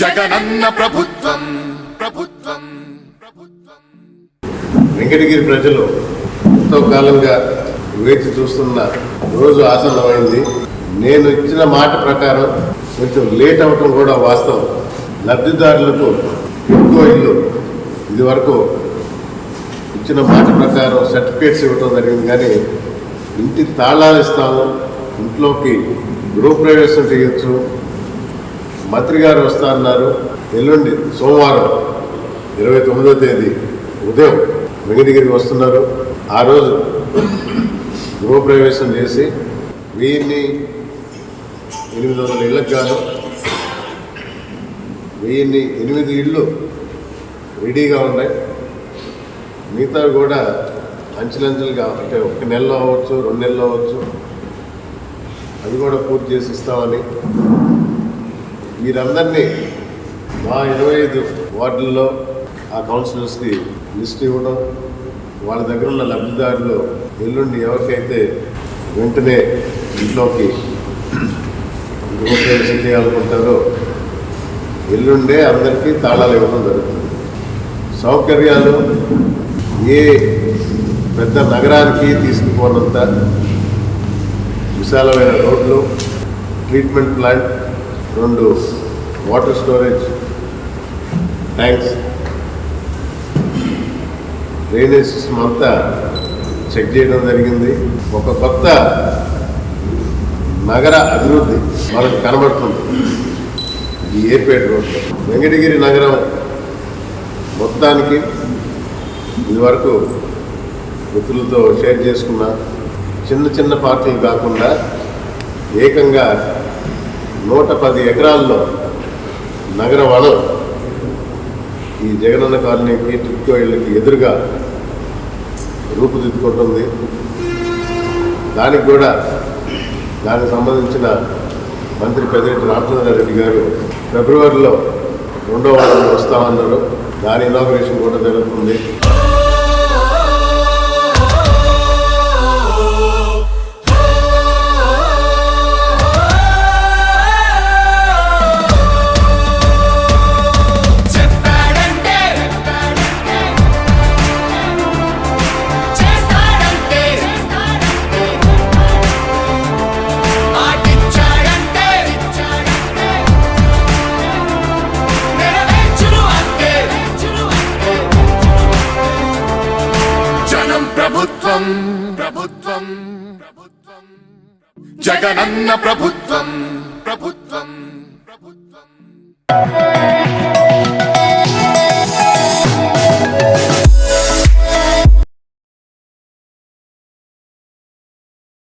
జగనన్న ప్రభుత్వం ప్రభుత్వం ప్రభుత్వం. వెంకటగిరి ప్రజలు ఎంతో కాలంగా వేచి చూస్తున్న రోజు ఆసన్నమైంది. నేను ఇచ్చిన మాట ప్రకారం కొంచెం లేట్ అవ్వటం కూడా వాస్తవం. లబ్ధిదారులకు ఎక్కువ ఇల్లు ఇది వరకు ఇచ్చిన మాట ప్రకారం సర్టిఫికేట్స్ ఇవ్వటం జరిగింది. కానీ ఇంటి తాళాలు ఇస్తాము ఇంట్లోకి గృహప్రవేశం చేయొచ్చు. మంత్రి గారు వస్తారన్నారు. ఎల్లుండి సోమవారం ఇరవై తొమ్మిదో తేదీ ఉదయం వెంకటగిరికి వస్తున్నారు. ఆ రోజు గృహప్రవేశం చేసి వెయ్యిన్ని ఎనిమిది వందల ఇళ్ళకు కాదు వెయ్యిన్ని ఎనిమిది ఇళ్ళు రెడీగా ఉన్నాయి. మిగతావి కూడా అంచెలంచెలుగా అంటే ఒక నెలలో అవ్వచ్చు రెండు నెలలు అవ్వచ్చు అది కూడా పూర్తి చేసి ఇస్తామని. మీరందరినీ మా ఇరవై ఐదు వార్డుల్లో ఆ కౌన్సిలర్స్కి లిస్ట్ ఇవ్వడం వాళ్ళ దగ్గర ఉన్న లబ్ధిదారులు ఎల్లుండి ఎవరికైతే వెంటనే ఇంట్లోకి గృహప్రవేశం చేయాలనుకుంటారో ఎల్లుండే అందరికీ తాళాలు ఇవ్వడం జరుగుతుంది. సౌకర్యాలు ఏ పెద్ద నగరానికి తీసుకుపోనంత విశాలమైన రోడ్లు ట్రీట్మెంట్ ప్లాంట్ రెండు water storage tanks drainage system అంతా చెక్ చేయడం జరిగింది. ఒక కొత్త నగర అభివృద్ధి మనకు కనబడుతుంది. ఈ ఏర్పేట రోడ్లో వెంకటగిరి నగరం మొత్తానికి ఇదివరకు మిత్రులతో షేర్ చేసుకున్న చిన్న చిన్న పార్టీలు కాకుండా ఏకంగా నూట పది ఎకరాల్లో నగర వనం ఈ జగనన్న కాలనీకి టిక్కో ఇళ్ళకి ఎదురుగా రూపుదిద్దుకుంటుంది. దానికి కూడా దానికి సంబంధించిన మంత్రి పెద్దిరెడ్డి రామచంద్రారెడ్డి గారు ఫిబ్రవరిలో రెండో వారంలో వస్తామన్నారు. దాని ఇనాగ్రేషన్ కూడా జరుగుతుంది. ప్రభుత్వం. జగనన్న ప్రభుత్వం. ప్రభుత్వం.